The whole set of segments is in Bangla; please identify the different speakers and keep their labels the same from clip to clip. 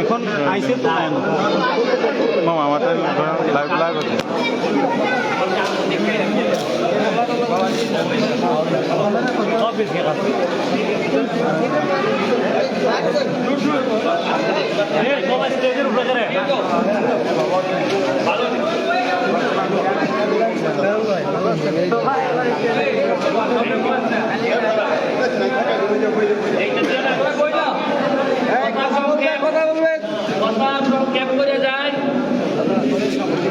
Speaker 1: এখন আইসে তো
Speaker 2: মামা
Speaker 1: সব বেশি আছে এই সবাই স্টেজের উপরে করে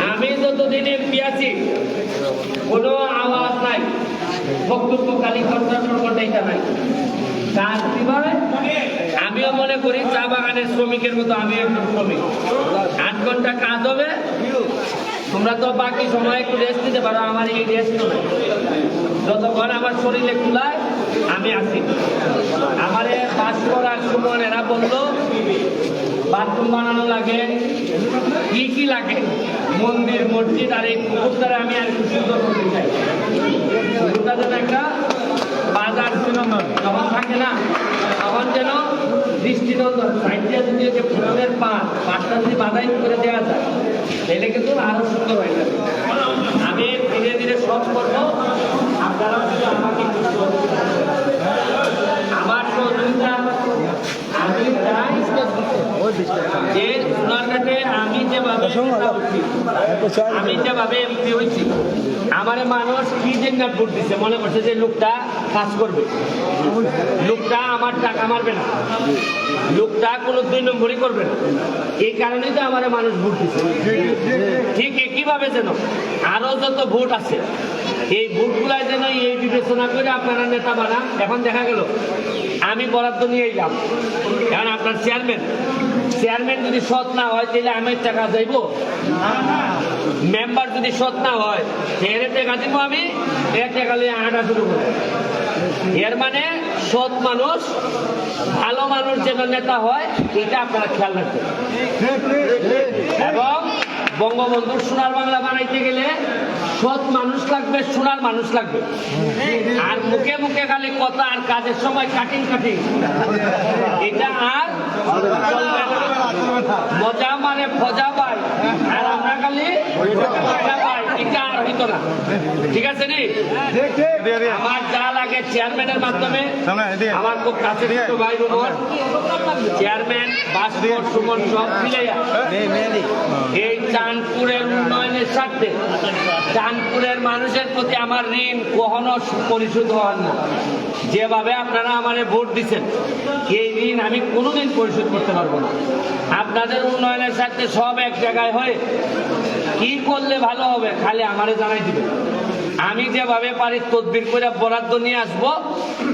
Speaker 3: আমি যতদিন এমপি আছি কোনো আওয়াজ নাই বক্তব্য খালি কন্ট্রাক্টর নাই। আমিও মনে করি চা বাগানের শ্রমিকের মতো আমি একজন শ্রমিক। আট ঘণ্টা কাজ হবে। তোমরা তো বাকি সময় একটু রেস্ট দিতে পারো, আমার এই রেস্ট যতক্ষণ আমার শরীরে কুলায়, আমি আছি আমারে ভাস্কর আর সুমন এরা বলল বাথরুম বানানো লাগে, কি কি লাগে? মন্দির, মসজিদ, আর এই পুকুরটারে আমি আর একটু সুন্দর করতে চাই। পুকুরটা যেন একটা বাজার যখন থাকে না, তখন যেন দৃষ্টিনন্দন সাইড যদি যে ফুলের পাত পাতটা যদি বাধাই করে দেওয়া যায়, তাহলে কিন্তু আরও সুন্দর হয়ে যাবে। আমি ধীরে ধীরে সব করব আপনারা আমাকে একটু সহযোগিতা করবেন। আমার সহযোগিতা আমি চাই যে সোনারঘাটে আমি যেভাবে আমি যেভাবে এমপি হয়েছি আমারে মানুষ কি জন্য ভোট দিচ্ছে মনে করছে যে লোকটা কাজ করবে। লোকটা আমার টাকা মারবে না। লোকটা কোনো দুই নম্বরই করবে না। এই কারণেই তো আমার মানুষ ভোট দিচ্ছে ঠিক একইভাবে যেন আরও যত ভোট আছে এই ভোটগুলাই যেন এই বিবেচনা করে আপনারা নেতা বানান। এখন দেখা গেল, আমি বরাদ্দ নিয়ে এলাম এখন আপনার চেয়ারম্যান চেয়ারম্যান যদি সৎ না হয়, তাহলে আমি টাকা যাইব মেম্বার যদি সৎ না হয় এর টাকা দিব আমি? এর টাকা নিয়ে হাঁটা শুরু করব। এর মানে সৎ মানুষ, ভালো মানুষ যেন নেতা হয়, এটা আপনারা খেয়াল রাখবেন। এবং বঙ্গবন্ধুর সোনার বাংলা বানাইতে গেলে সৎ মানুষ লাগবে, সোনার মানুষ লাগবে। আর মুখে মুখে খালি কথা আর কাজের সময় কাটিং কাটিং। এটা আর মজা মানে ফজা পাই আর আমরা খালি এটা আর হইতো না ঠিক আছে নি? আমার যা লাগে চেয়ারম্যানের মাধ্যমে আমার খুব কাছে ভাই বোন চেয়ারম্যান ভাস্কর সুমন। সব মিলে। এই চাঁদপুরের উন্নয়নের স্বার্থে চাঁদপুরের মানুষের প্রতি আমার ঋণ কখনো পরিশোধ হওয়ার না। যেভাবে আপনারা আমারে ভোট দিচ্ছেন এই ঋণ আমি কোনোদিন পরিশোধ করতে পারব না। আপনাদের উন্নয়নের স্বার্থে সব এক জায়গায় হয়ে কি করলে ভালো হবে খালি আমারে জানাই দিবেন। আমি যেভাবে পারি তদবির করে বরাদ্দ নিয়ে আসব,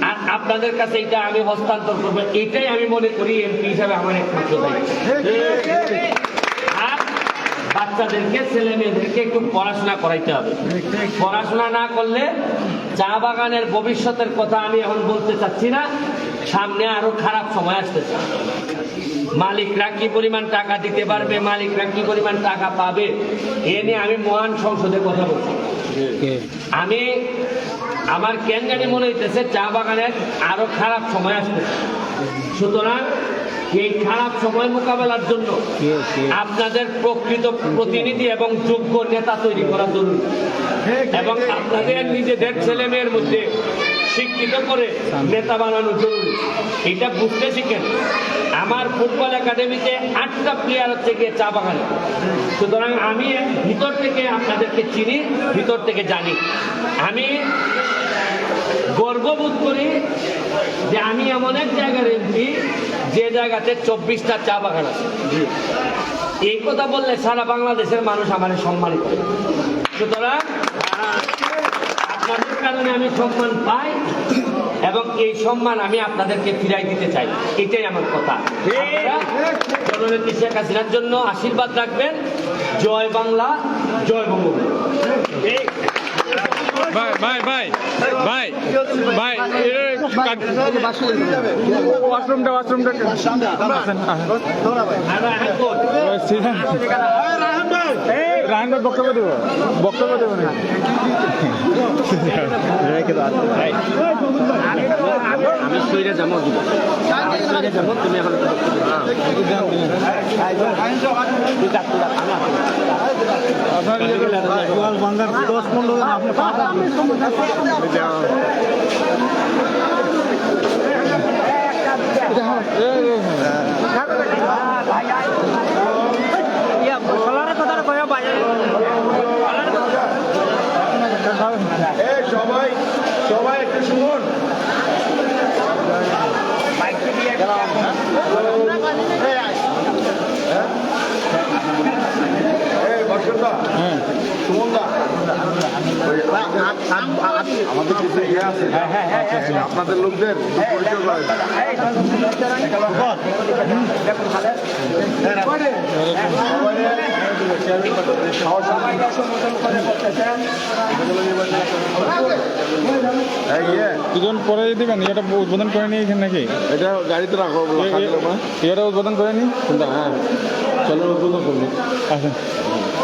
Speaker 3: আর আপনাদের কাছে এটা আমি হস্তান্তর করব। এটাই আমি মনে করি এমপি হিসাবে আমার একমাত্র আর বাচ্চাদেরকে, ছেলে মেয়েদেরকে একটু পড়াশোনা করাইতে হবে। পড়াশোনা না করলে চা বাগানের ভবিষ্যতের কথা আমি এখন বলতে চাচ্ছি না। সামনে আরও খারাপ সময় আসতেছে। মালিকরা কি পরিমাণ টাকা দিতে পারবে? মালিকরা কি পরিমাণ টাকা পাবে? এ নিয়ে আমি মহান সংসদে কথা বলছি। আমি আমার কেন জানি মনে হইতেছে চা বাগানের আরও খারাপ সময় আসবে। সুতরাং এই খারাপ সময় মোকাবেলার জন্য আপনাদের প্রকৃত প্রতিনিধি এবং যোগ্য নেতা তৈরি করা জরুরি। এবং আপনাদের নিজেদের ছেলে মেয়ের মধ্যে শিক্ষিত করে নেতা বানানো জরুরি। এটা বুঝতে শিখেন। আমার ফুটবল একাডেমিতে আটটা প্লেয়ার হচ্ছে গিয়ে চা বাগানে। সুতরাং আমি ভিতর থেকে আপনাদেরকে চিনি ভিতর থেকে জানি। আমি গর্ববোধ করি যে আমি এমন এক জায়গার এমপি যে জায়গাতে চব্বিশটা চা বাগান আছে। এই কথা বললে সারা বাংলাদেশের মানুষ আমার সম্মানিত সুতরাং আপনাদের কারণে আমি সম্মান পাই এবং এই সম্মান আমি আপনাদেরকে ফিরাই দিতে চাই। এটাই আমার কথা। জননেত্রী শেখ হাসিনার জন্য আশীর্বাদ রাখবেন। জয় বাংলা জয় বঙ্গবন্ধু।
Speaker 2: ভাই ভাই ভাই ভাই ভাই ওয়াশরুমটা ওয়াশরুমটা ভাই বক্তব্য দেবো। বক্তব্য দেবো না।
Speaker 3: আমি সইরে যাব দিব। আমি সইরে তুমি এখন
Speaker 1: দশ পনেরো
Speaker 4: আমাদের কিছু ইয়ে আছে আপনাদের লোকদের ইয়ে।
Speaker 2: দুজন পরে দিবেন এটা উদ্বোধন করে নিই এখানে নাকি?
Speaker 4: এটা গাড়িতে রাখো
Speaker 2: এটা উদ্বোধন করে নিই
Speaker 4: হ্যাঁ। চলো উদ্বোধন করব
Speaker 2: আসেন।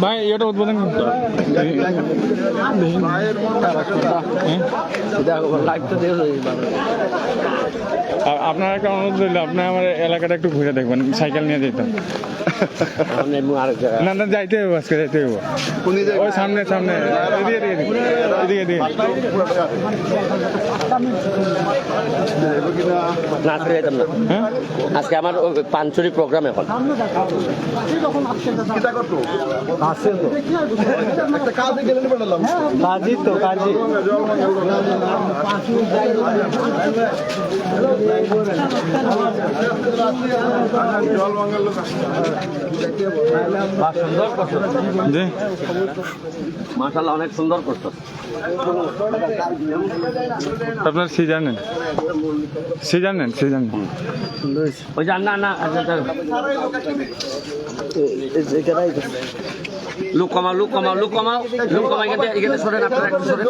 Speaker 2: ভাই এটা উদ্বোধন আপনার একটা অনুরোধ রইল আপনি আমার এলাকাটা একটু ঘুরে দেখবেন সাইকেল নিয়ে যেতাম না না যাইতে হবে আজকে যাইতে হবে ওই সামনে সামনে এদিকে এদিকে এদিকে এদিকে।
Speaker 3: না আজকে না
Speaker 2: হ্যাঁ
Speaker 3: আজকে আমার পাঞ্চুরি প্রোগ্রাম এখন
Speaker 4: করতো একটা কাজে গেলেন বললাম
Speaker 1: কাজী তো কাজী।
Speaker 4: জল বাঙাল লোক
Speaker 2: জি।
Speaker 3: মাশাল্লাহ অনেক সুন্দর করতো
Speaker 2: আপনার সিজার নেন। সিজার নেন সিজার নেন।
Speaker 3: ওই যে না না আচ্ছা, আচ্ছা। লুক কমাও লুক কমাও লুক কমাও লুক কমাও এখানে এখানে সরেন আপনারা একটু সরেন।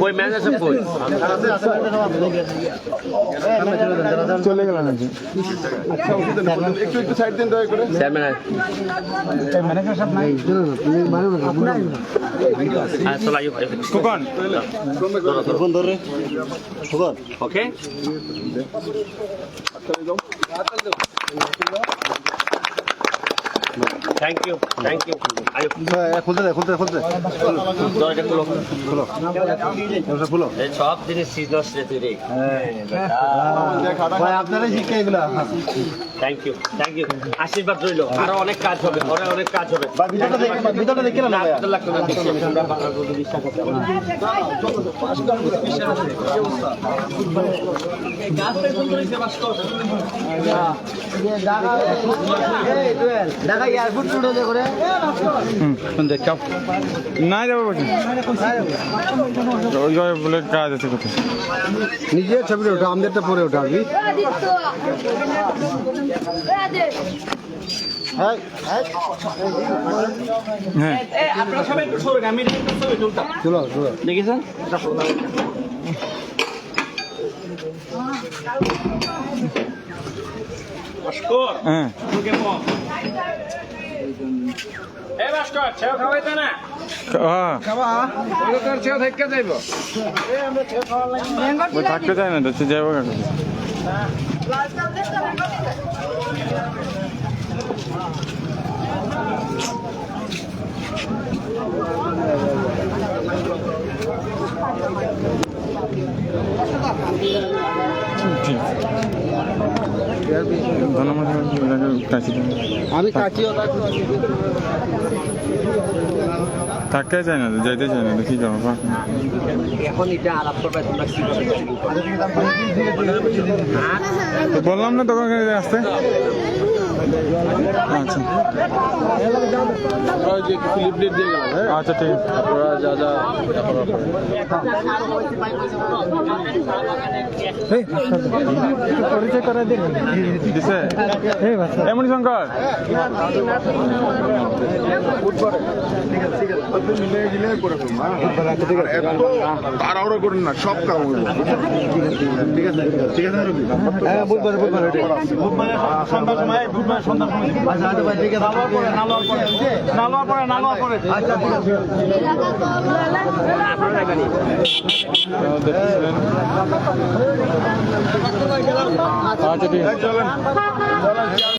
Speaker 3: কই ম্যানেজার সাহেব কই?
Speaker 2: চলে গেল নাকি
Speaker 4: একটু একটু সাইড দিন দয়া করে।
Speaker 3: চেয়ারম্যান হ্যাঁ চলো আইও
Speaker 2: ফুকন
Speaker 1: ফোন ধরে Phukan
Speaker 3: okay thank you thank you
Speaker 1: খুলতে দে খুলতে খুলতে
Speaker 3: দরজা খুলো
Speaker 1: খুলো খুলো
Speaker 3: এই সব জিনিস সিজনাস রে তুই রে
Speaker 1: ভাই আপনারা শিক্ষা এগুলা
Speaker 3: থ্যাংক ইউ থ্যাংক ইউ আশীর্বাদ রইল আরও অনেক কাজ হবে আরও অনেক কাজ হবে
Speaker 1: ভিতরটা দেখে ভিতরটা দেখে না
Speaker 3: আপনাদের লাগতো না বিশ্বাস আমরা বাংলার প্রতি বিশ্বাস আছে আমার।
Speaker 1: ঢাকা এয়ারপোর্ট রোডে করে।
Speaker 2: হুম দেখাও না যাব বলছি। ওই ওই বলে কাজ আছে কোথায়?
Speaker 1: নিজের ছবিটা ওঠা আমাদেরটা পরে ওঠা আমি
Speaker 5: আদিত্য রাজেশ
Speaker 1: হ্যাঁ।
Speaker 2: হ্যাঁ।
Speaker 1: চলো চলো
Speaker 3: দেখেছেন
Speaker 2: হ্যাঁ হ্যাঁ ওই থাকতে চায় না যাব ধন্যবাদ
Speaker 1: আমি
Speaker 2: থাকতে চাই না যাইতে চাই না কি যাব
Speaker 3: এখন এটা আলাপ করবে
Speaker 2: বললাম না তখন এখানে আসতে? আচ্ছা আচ্ছা ঠিক আছে দিছে এমনি শঙ্কর
Speaker 4: এত তাড়াহুড়ো করেন না সব কাম হইব
Speaker 1: হ্যাঁ বুধবার বুধবার আচ্ছা আচ্ছা ভাই ঠিক আছে। আচ্ছা ঠিক আছে।
Speaker 2: আচ্ছা ঠিক আছে।
Speaker 4: চলেন।